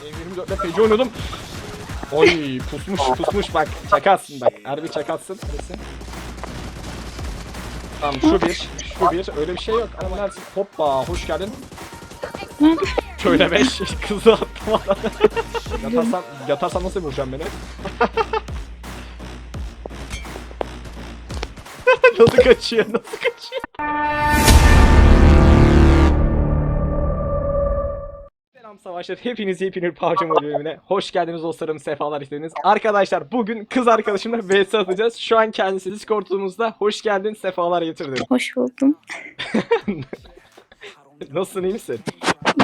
M24'le feci oynuyordum. Oy pusmuş pusmuş bak çakarsın bak. Harbi çakarsın. Neresi? Tamam şu bir, şu bir. Öyle bir şey yok. Ama neredesin? Hoppa hoş geldin. Şöyle beş kızı attım yatarsan, yatarsan nasıl vuracağım beni? nasıl kaçıyor? Nasıl kaçıyor? Selam savaşlar. Hepiniz yepyeni bir PUBG Mobile bölümüne hoş geldiniz dostlarım. Sefalar istediniz. Arkadaşlar bugün kız arkadaşımla vs atacağız. Şu an kendisi Discord'umuzda. Hoş geldin. Sefalar getirdin. Hoş buldum. Nasılsın iyi misin?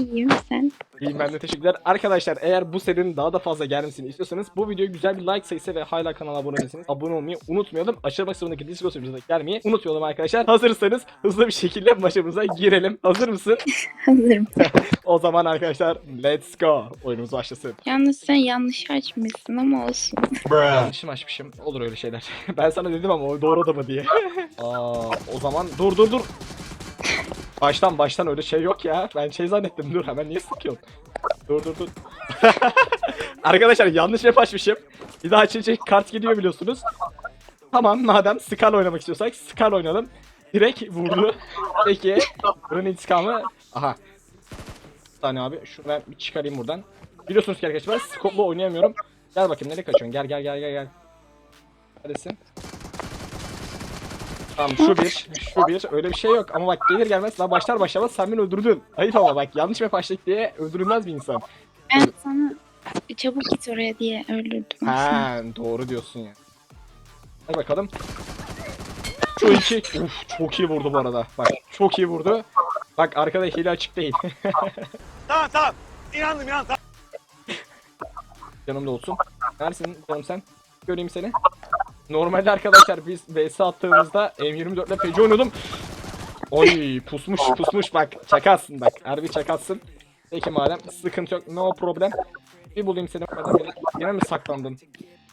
İyiyim sen. İyiyim ben de teşekkürler. Arkadaşlar eğer bu serinin daha da fazla gelmesini istiyorsanız bu videoya güzel bir like sayısı ve hala kanala abone değilseniz abone olmayı unutmayalım. Aşağı basımındaki Discord serverimize gelmeyi unutmayalım arkadaşlar. Hazırsanız hızlı bir şekilde maçımıza girelim. Hazır mısın? Hazırım. O zaman arkadaşlar let's go. Oyunumuz başlasın. Yalnız sen yanlış açmışsın ama olsun. Yanlışım açmışım. Olur öyle şeyler. ben sana dedim ama o doğru da mı diye. Aa, o zaman dur dur dur. Baştan baştan öyle şey yok ya. Ben şey zannettim. Dur hemen niye sıkıyorsun? Dur dur dur. Arkadaşlar yanlış map açmışım. Bir daha açınca kart gidiyor biliyorsunuz. Tamam madem Skal oynamak istiyorsak Skal oynayalım. Direkt vurdu. Peki. Bunun intikamı. Aha. Bir tane abi. Şunu ben bir çıkarayım buradan. Biliyorsunuz ki arkadaşlar ben scope'la oynayamıyorum. Gel bakayım nereye kaçıyorsun? Gel gel gel gel gel. Neredesin? Tamam şu bir, şu bir. Öyle bir şey yok ama bak gelir gelmez daha başlar başlamaz sen beni öldürdün. Ayıp ama bak yanlış mı başladık diye öldürülmez bir insan. Ben sana çabuk git oraya diye öldürdüm aslında. Ha doğru diyorsun ya. Hadi bakalım. Şu iki. Uf çok iyi vurdu bu arada. Bak çok iyi vurdu. Bak arkada hile açık değil. Tamam tamam. İnandım inandım. Tamam. Yanımda olsun. Neredesin canım sen? Göreyim seni. Normalde arkadaşlar biz vs attığımızda M24 ile feci oynuyordum. Oy pusmuş pusmuş bak çakarsın bak. Harbi çakarsın. Peki madem sıkıntı yok no problem. Bir bulayım seni. Madem yine, mi saklandın?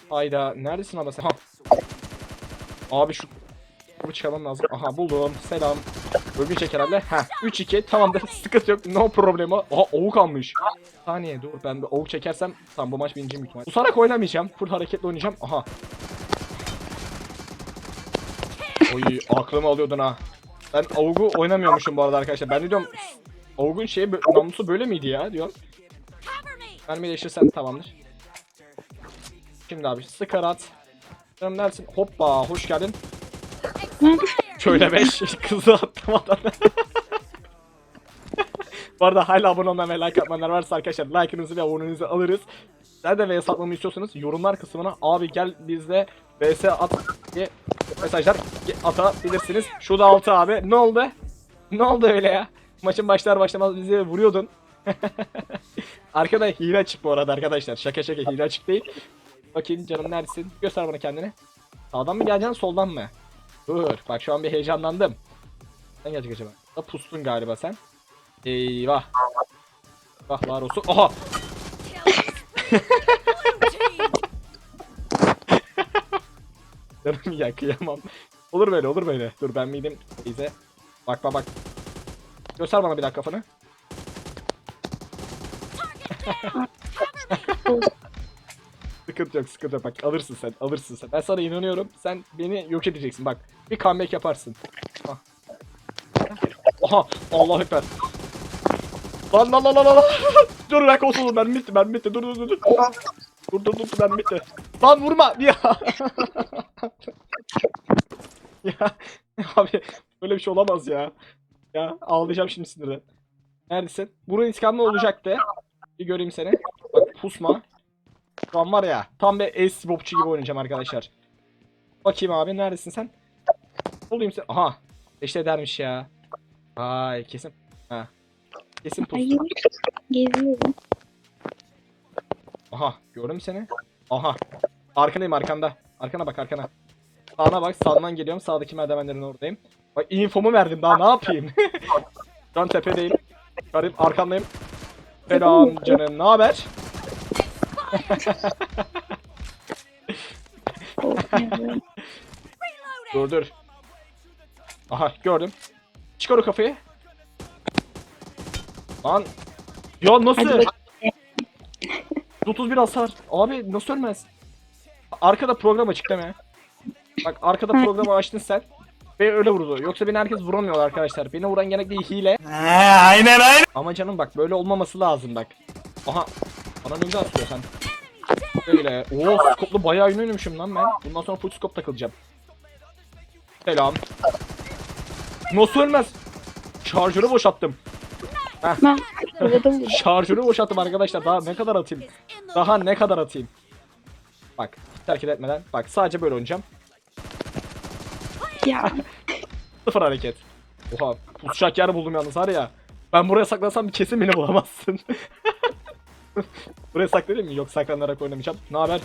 Hayda neredesin ama sen? Ha. Abi şu bu çıkarmam lazım. Aha buldum. Selam. Bölge çeker herhalde. Ha 3-2 tamamdır. Sıkıntı yok. No problem. Aha avuk almış. Saniye dur ben bir avuk çekersem tamam bu maç bineceğim büyük ihtimal. Usarak oynamayacağım. Full hareketli oynayacağım. Aha. Oy aklımı alıyordun ha. Ben avugu oynamıyormuşum bu arada arkadaşlar. Ben de diyorum avugun şeyi namlusu böyle miydi ya diyorum. Mermi değiştirsen tamamdır. Şimdi abi sıkar at. Canım neredesin? Hoppa hoş geldin. Şöyle 5 kızı attım adam. Bu arada hala abone olmayan ve like atmayanlar varsa arkadaşlar like'ınızı ve abonenizi alırız. Sen de vs atmamı istiyorsanız yorumlar kısmına abi gel bizde vs at diye mesajlar atabilirsiniz. Şu da altı abi. Ne oldu? Ne oldu öyle ya? Maçın başlar başlamaz bizi vuruyordun. Arkada hile açık bu arada arkadaşlar. Şaka şaka hile açık değil. Bakayım canım neredesin? Göster bana kendini. Sağdan mı geleceksin soldan mı? Dur bak şu an bir heyecanlandım. Sen gelecek acaba? Da pustun galiba sen. Eyvah. Vah var olsun. Aha! Canım ya kıyamam. Olur böyle olur böyle. Dur ben miydim teyze. Bak bak bak. Göster bana bir dakika kafanı. sıkıntı yok sıkıntı yok bak alırsın sen alırsın sen. Ben sana inanıyorum. Sen beni yok edeceksin bak. Bir comeback yaparsın. Ah. Aha Allah ekber. Lan lan lan lan lan. dur lan olsun ben bitti ben bitti dur dur dur. dur. Dur dur dur ben bitti. Lan vurma ya. ya abi böyle bir şey olamaz ya. Ya ağlayacağım şimdi sinirden. Neredesin? Bunun intikamı olacaktı. Bir göreyim seni. Bak pusma. Şu an var ya tam bir ace bobçu gibi oynayacağım arkadaşlar. Bakayım abi neredesin sen? Bulayım seni. Aha. İşte dermiş ya. Ay kesin. Ha. Kesin pus. Hayır. Geziyorum. Aha gördüm seni. Aha. Arkandayım arkanda. Arkana bak arkana. Sağına bak sağdan geliyorum. Sağdaki merdivenlerin oradayım. Bak infomu verdim daha ne yapayım. Şu an tepedeyim. Garip arkandayım. Selam canım ne haber? Dur dur. Aha gördüm. Çıkar o kafayı. Lan. Ya nasıl? bakayım. 31 hasar. Abi nasıl ölmez? Arkada program açık deme. Bak arkada programı açtın sen. Ve öyle vurdu. Yoksa beni herkes vuramıyor arkadaşlar. Beni vuran genellikle hile. aynen aynen. Ama canım bak böyle olmaması lazım bak. Aha. Bana ne güzel sürüyor sen. Böyle. Oo skoplu bayağı oyun oynamışım lan ben. Bundan sonra full skop takılacağım. Selam. Nasıl ölmez? Şarjörü boşalttım. Ben vurdum. Şarjörü boşalttım arkadaşlar. Daha ne kadar atayım? Daha ne kadar atayım? Bak hiç hareket etmeden. Bak sadece böyle oynayacağım. Ya Sıfır hareket. Oha pusacak yer buldum yalnız var ya. Ben buraya saklansam kesin beni bulamazsın. buraya saklayayım mı? Yok saklanarak oynamayacağım. Ne haber?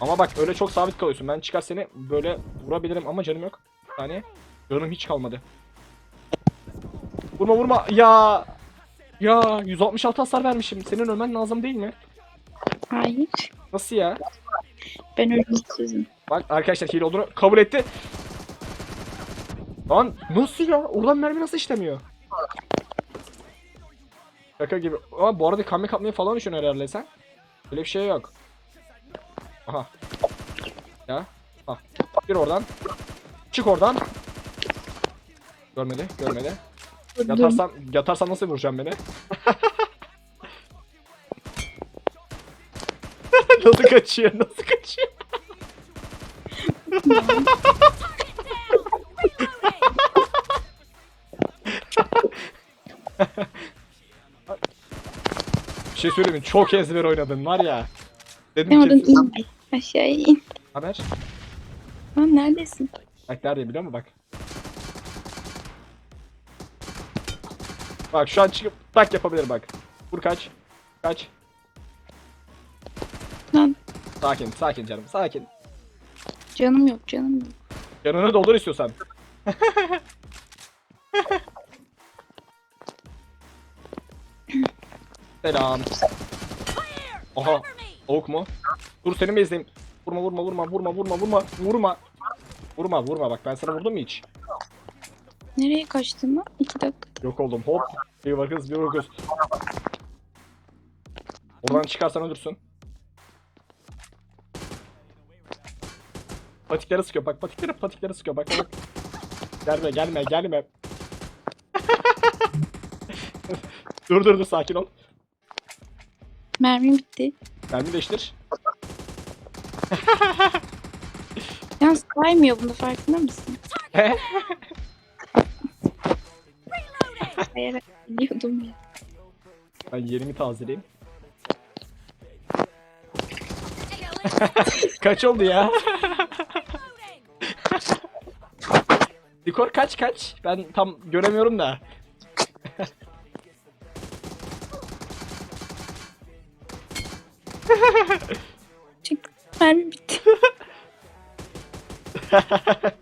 Ama bak öyle çok sabit kalıyorsun. Ben çıkar seni böyle vurabilirim ama canım yok. Saniye. Canım hiç kalmadı. Vurma vurma. Ya. Ya 166 hasar vermişim. Senin ölmen lazım değil mi? hayır. Nasıl ya? Ben ölümsüzüm. Bak arkadaşlar hile olduğunu kabul etti. Lan nasıl ya? Oradan mermi nasıl işlemiyor? Şaka gibi. Ama bu arada kamera kapmayı falan düşünüyor herhalde sen. Öyle bir şey yok. Aha. Ya. Ha. Gir oradan. Çık oradan. Görmedi, görmedi. Vurdum. Yatarsam, yatarsam nasıl vuracağım beni? nasıl kaçıyor, nasıl kaçıyor? Bir şey söyleyeyim mi? Çok ezber oynadın var ya. Dedim oradan ki in. Aşağıya in. haber. Lan neredesin? Bak nerede biliyor musun bak. Bak şu an çıkıp tak yapabilir bak. Vur kaç. Kaç. Lan Sakin sakin canım sakin. canım yok canım yok. Yanını doldur istiyorsan. Selam. Aha. Oak mu? Dur seni mi izleyeyim? Vurma vurma vurma vurma vurma vurma vurma. Vurma vurma bak ben sana vurdum mu hiç? Nereye kaçtın lan? İki dakika. Yok oldum hop. Bir bakız bir bakız. Oradan çıkarsan ölürsün. Patikleri sıkıyor bak patikleri patikleri sıkıyor bak bak. Gelme gelme gelme. dur dur dur sakin ol. Mermim bitti. Mermi değiştir. Yalnız kaymıyor bunu farkında mısın? Biliyordum ya. ben yerimi tazeleyeyim. kaç oldu ya? Skor kaç kaç? Ben tam göremiyorum da. Çık. Mermim bitti.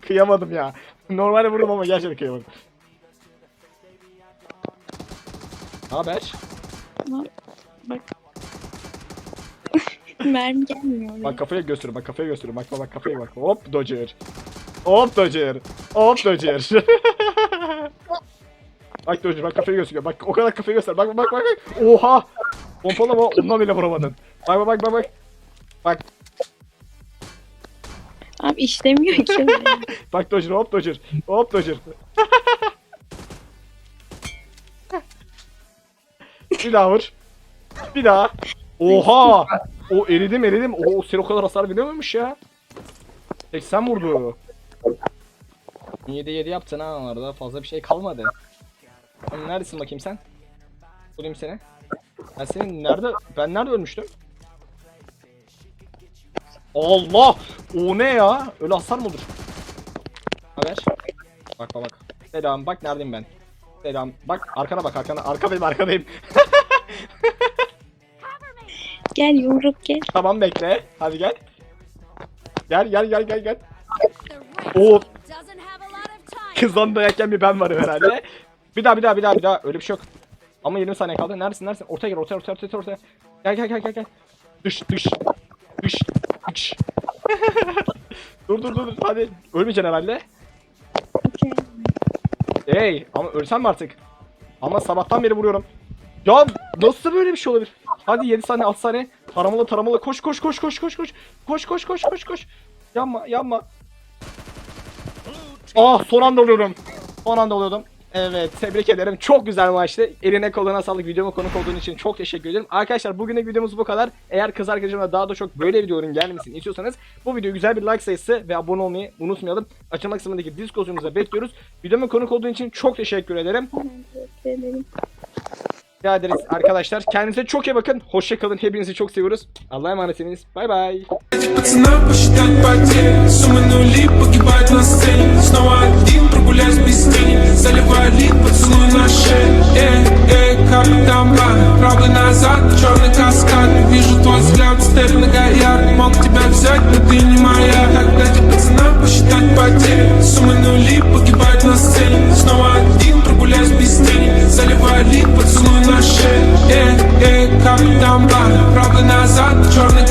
kıyamadım ya. Normalde vurdum ama gerçekten kıyamadım. Haber? Bak. Mermi gelmiyor oraya. Bak kafaya gösteriyorum, bak kafaya gösteriyorum. Bak bak, kafaya bak. Hop Dodger. Hop Dodger. Hop Dodger. bak Dodger bak kafayı gösteriyor. Bak o kadar kafayı göster. Bak bak bak bak. Oha. Pompalama ondan bile vuramadın. Bak bak bak bak bak. Abi işlemiyor ki bak Dodger hop Dodger. Hop Dodger. Bir daha vur. Bir daha. Oha. O eridim eridim. O sen o kadar hasar verememiş ya. 80 vurdu. 7 7 yaptın ha arada fazla bir şey kalmadı. Oğlum neredesin bakayım sen? Bulayım seni. Ben senin nerede ben nerede ölmüştüm? Allah! O ne ya? Öyle hasar mı olur? Haber? Bak bak bak. Selam bak neredeyim ben. Selam. Bak arkana bak arkana. Arkadayım arkadayım. Gel yumruk gel. tamam bekle. Hadi gel. Gel gel gel gel gel. Oo kızdan dayak yiyen bir ben varım herhalde. Bir daha bir daha bir daha bir daha öyle bir şey yok. Ama 20 saniye kaldı. Neredesin neredesin? Ortaya gel ortaya ortaya ortaya ortaya. Gel gel gel gel gel. Dış dış. Dış dış. dur dur dur dur. hadi. Ölmeyeceksin herhalde. Hey ama ölsen mi artık? Ama sabahtan beri vuruyorum. Ya nasıl böyle bir şey olabilir? Hadi 7 saniye 6 saniye. Taramalı taramalı koş koş koş koş koş koş. Koş koş koş koş koş. Yanma yanma. Ah son anda oluyorum. Son anda oluyordum. Evet tebrik ederim. Çok güzel maçtı. Eline koluna sağlık. Videoma konuk olduğun için çok teşekkür ederim. Arkadaşlar bugünlük videomuz bu kadar. Eğer kız arkadaşımla daha da çok böyle videoların gelmesini istiyorsanız bu videoya güzel bir like sayısı ve abone olmayı unutmayalım. Açıklama kısmındaki Discord'umuza bekliyoruz. Videoma konuk olduğun için çok teşekkür ederim. Teşekkür ederim Rica ederiz arkadaşlar. Kendinize çok iyi bakın. Hoşça kalın. Hepinizi çok seviyoruz. Allah'a emanetsiniz. Bay bay. Пацана посчитать потери Суммы нули погибают на сцене Снова один прогуляюсь без тени Заливаю лид, поцелуй на шее Эй, эй, как там бар Правый назад, черный каскад Вижу твой взгляд, степ многоярд Мог тебя взять, но ты не eyes out, trying to